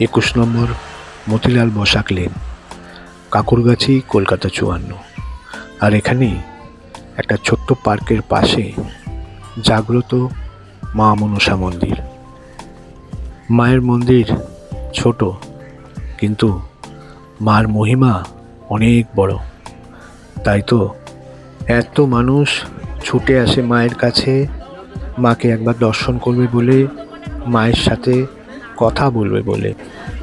একুশ নম্বর মতিলাল বসাক লেন কাকুরগাছি কলকাতা চুয়ান্ন। আর এখানে একটা ছোট্ট পার্কের পাশে জাগ্রত মা মনসা মন্দির। মায়ের মন্দির ছোট কিন্তু মার মহিমা অনেক বড়। তাই তো? এত মানুষ ছুটে আসে মায়ের কাছে, মাকে একবার দর্শন করবে বলে, মায়ের সাথে কথা বলবে বলে।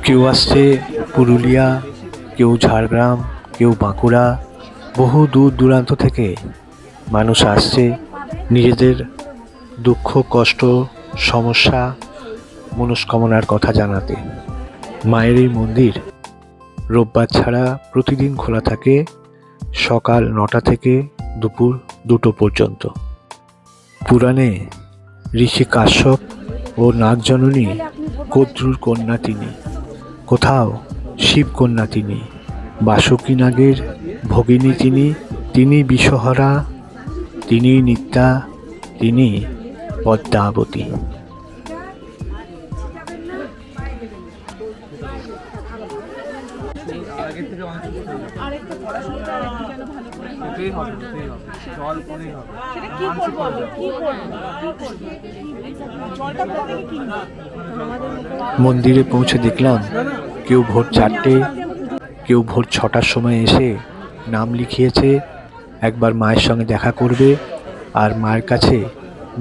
কেউ আসছে পুরুলিয়া, কেউ ঝাড়গ্রাম, কেউ বাঁকুড়া, বহু দূর দূরান্ত থেকে মানুষ আসছে। নিজেদের দুঃখ, কষ্ট, সমস্যা, মনস্কামনার কথা জানাতে। মায়ের এই মন্দির রোববার ছাড়া প্রতিদিন খোলা থাকে। সকাল নটা থেকে দুপুর দুটো পর্যন্ত। পুরাণে ঋষি কাশ্যপ ও নাগজননী কদ্রুর কন্যা তিনি। কোথাও শিবকন্যা তিনি, বাসুকী নাগের ভগিনী তিনি তিনি বিষহরা, তিনি নিত্যা, তিনি পদ্মাবতী। মন্দিরে পৌঁছে দেখলাম কেউ ভোর চারটে, কেউ ভোর ছটার সময় এসে নাম লিখিয়েছে, একবার মায়ের সঙ্গে দেখা করবে আর মায়ের কাছে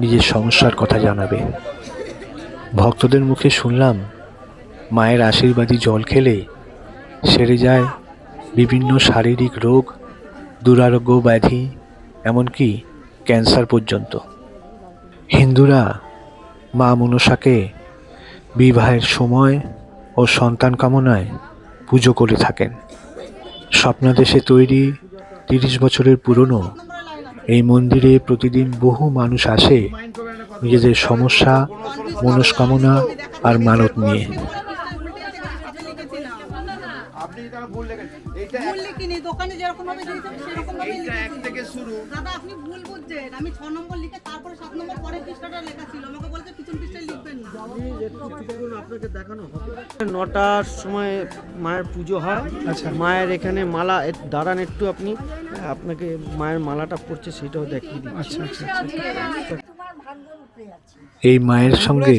নিজের সমস্যার কথা জানাবে। ভক্তদের মুখে শুনলাম মায়ের আশীর্বাদী জল খেলে সেরে যায় বিভিন্ন শারীরিক রোগ, দুরারোগ্য ব্যাধি, এমনকি ক্যান্সার পর্যন্ত। হিন্দুরা মা মনসাকে বিবাহের সময় ও সন্তান কামনায় পুজো করে থাকেন। স্বপ্নাদেশে তৈরি তিরিশ বছরের পুরনো এই মন্দিরে প্রতিদিন বহু মানুষ আসে নিজেদের সমস্যা, মনস্কামনা আর মানত নিয়ে। ভুল লিখেছেন এইটা ভুল লিখিনি দোকানে যেরকম ভাবে দিয়েছে সেরকম ভাবে এইটা এক থেকে শুরু। দাদা আপনি ভুল বুঝছেন। আমি ছ নম্বর লিখে তারপরে সাত নম্বর পরের পৃষ্ঠাটা লেখা ছিল। আমাকে বলছে পিছন পৃষ্ঠায় লিখবেন না। নটার সময় মায়ের পুজো হয়। আচ্ছা। মায়ের এখানে মালা দাঁড়ান একটু আপনি। আপনাকে মায়ের মালাটা পড়ছে সেটাও দেখিয়ে দিই। আচ্ছা আচ্ছা। এই মায়ের সঙ্গে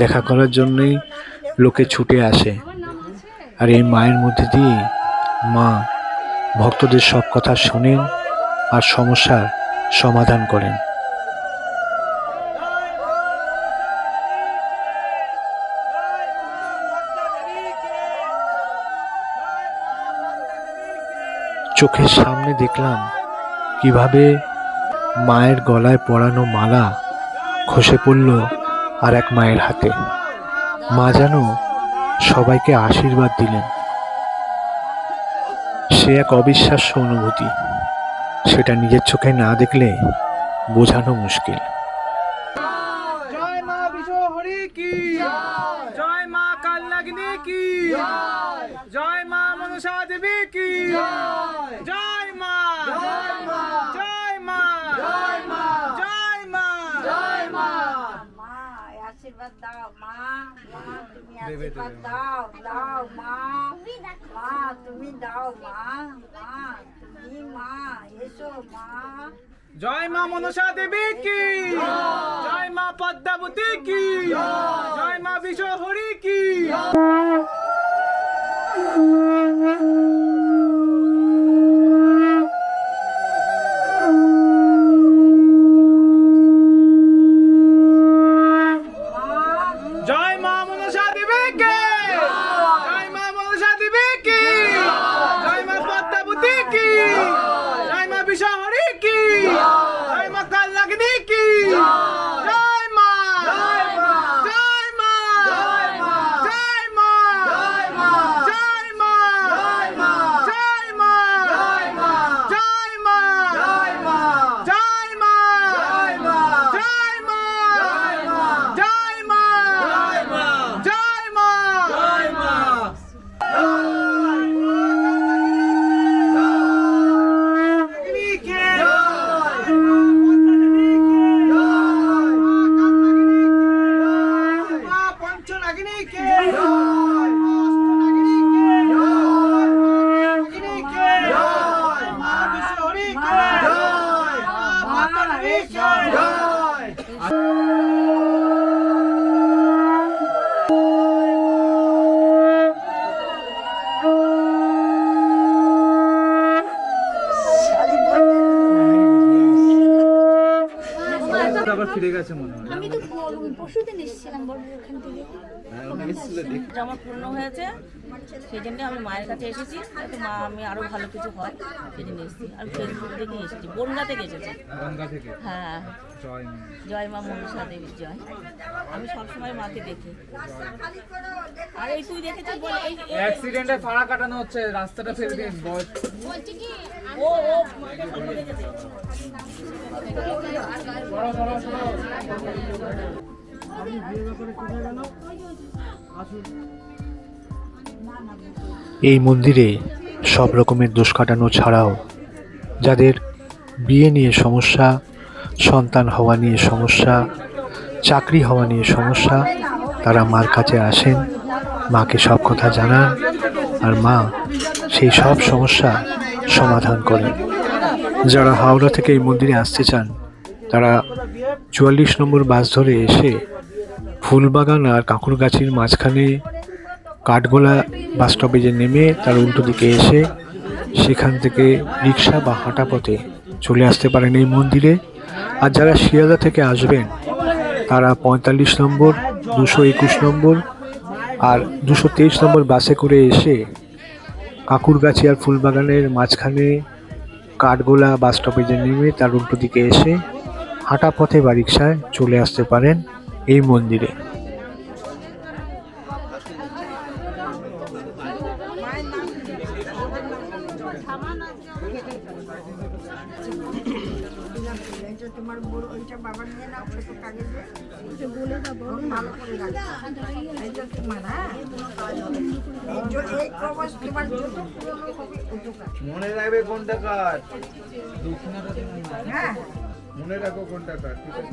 দেখা করার জন্যই লোকে ছুটে আসে। আর এই মায়ের মধ্যে দিয়ে মা ভক্তদের সব কথা শোনেন আর সমস্যার সমাধান করেন। চোখের সামনে দেখলাম কীভাবে মায়ের গলায় পরানো মালা খসে পড়ল আর এক মায়ের হাতে। মা যেন সবাইকে আশীর্বাদ দিলেন। সে এক অবিশ্বাস্য অনুভূতি। সেটা নিজের চোখে না দেখলে বোঝানো মুশকিল। জয় মা বিষ্ণু হরি কি? জয় মা কালনাগিনী কি? জয় মা মনসা দেবী কি জয় মা জয় মা জয় মা জয় মা জয় মা জয় মা মা আশীর্বাদ দাও মা মা তুমি আশীর্বাদ দাও দাও মা মা তুমি দাও মা মা তুমি মা এসো মা জয় মা মনসা দেবী কি? জয় মা পদ্মাবতী কি? Krishna! আমি তো পর- পরশুদিন এসেছিলাম বড় থেকে। যেটা আমার পূর্ণ হয়েছে সেই জন্য আমি মায়ের কাছে এসেছি। যাতে মা আমি আরও ভালো কিছু হয় সেই জন্য এসেছি। আর ফেসবুক দেখে এসেছি বনগা থেকে এসেছি। থেকে? হ্যাঁ। জয় মা। জয় মা মনসা দেবীর জয়। আমি সবসময় মাকে দেখি। আর এই তুই দেখেছিস বল অ্যাক্সিডেন্টে ফাড়া কাটানো হচ্ছে রাস্তাটা ফেলে দিন এই মন্দিরে সব রকমের দোষ কাটানো ছাড়াও যাদের বিয়ে নিয়ে সমস্যা, সন্তান হওয়া নিয়ে সমস্যা, চাকরি হওয়া নিয়ে সমস্যা, তারা মার কাছে আসেন, মাকে সব কথা জানান, আর মা সেই সব সমস্যা সমাধান করেন যারা হাওড়া থেকে এই মন্দিরে আসতে চান, তারা চুয়াল্লিশ নম্বর বাস ধরে এসে ফুলবাগান আর কাঁকুরগাছির মাঝখানে কাঠগোলা বাস স্টপেজে নেমে তার উল্টো দিকে এসে সেখান থেকে রিক্সা বা হাঁটা পথে চলে আসতে পারেন এই মন্দিরে। আর যারা শিয়ালদা থেকে আসবেন, তারা পঁয়তাল্লিশ নম্বর, দুশো একুশ নম্বর আর দুশো তেইশ নম্বর বাসে করে এসে কাকুরগাছি আর ফুলবাগানের মাঝখানে কাঠগোলা বাস স্টপেজে নেমে তার উল্টো দিকে এসে হাঁটা পথে বা রিক্সায় চলে আসতে পারেন এই মন্দিরে। মনে রাখবে কোনটা কার? হ্যাঁ। মনে রাখো কোনটা কার ঠিক আছে?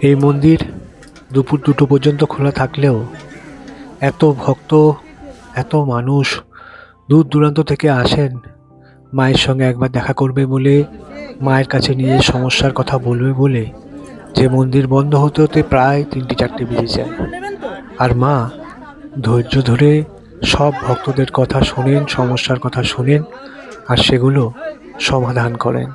এই মন্দির দুপুর দুটো পর্যন্ত খোলা থাকলেও এত ভক্ত, এত মানুষ দূর দূরান্ত থেকে আসেন, মায়ের সঙ্গে একবার দেখা করবে বলে, মায়ের কাছে নিয়ে সমস্যার কথা বলবে বলে যে মন্দির বন্ধ হতে হতে প্রায় তিনটে চারটে বেজে যায়। আর মা ধৈর্য ধরে সব ভক্তদের কথা শোনেন, সমস্যার কথা শোনেন আর সেগুলো সমাধান করেন।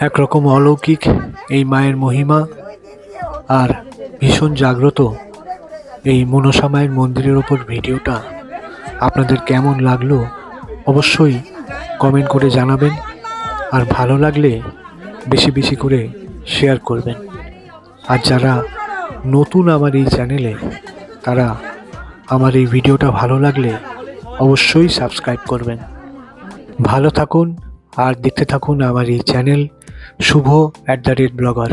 একরকম অলৌকিক এই মায়ের মহিমা আর ভীষণ জাগ্রত এই মনসা মায়ের মন্দিরের ওপর ভিডিওটা আপনাদের কেমন লাগল অবশ্যই কমেন্ট করে জানাবেন আর ভালো লাগলে বেশি বেশি করে শেয়ার করবেন। আর যারা নতুন আমার এই চ্যানেলে, তারা আমার এই ভিডিওটা ভালো লাগলে অবশ্যই সাবস্ক্রাইব করবেন। ভালো থাকুন আর দেখতে থাকুন আমার এই channel Shubho at the rate blogger.